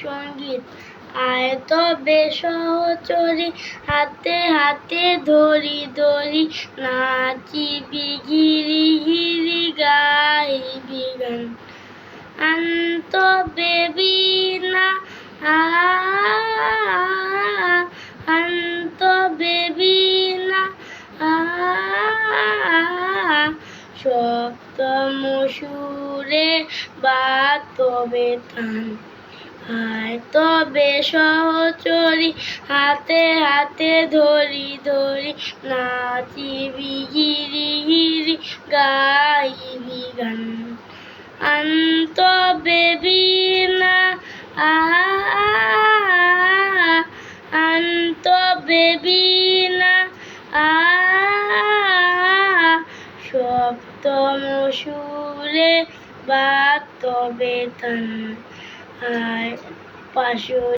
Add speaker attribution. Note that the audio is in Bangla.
Speaker 1: সংগীত। আয় তবে সহচরি, হাতে হাতে ধরি ধরি নাচিবি ঘিরি ঘিরি গাইবি গান আন্ত বেবি না আন্ত বেবি না সপ্তম সুরে বা তবে তান। আয় তবে সহচরি হাতে হাতে ধরি ধরি নাচিবি গিরি গিরি গাইবি গান। আন্ত বেবি না আ আন্ত বেবি না আ, সপ্তম সুরে বা তবে আয় পাশো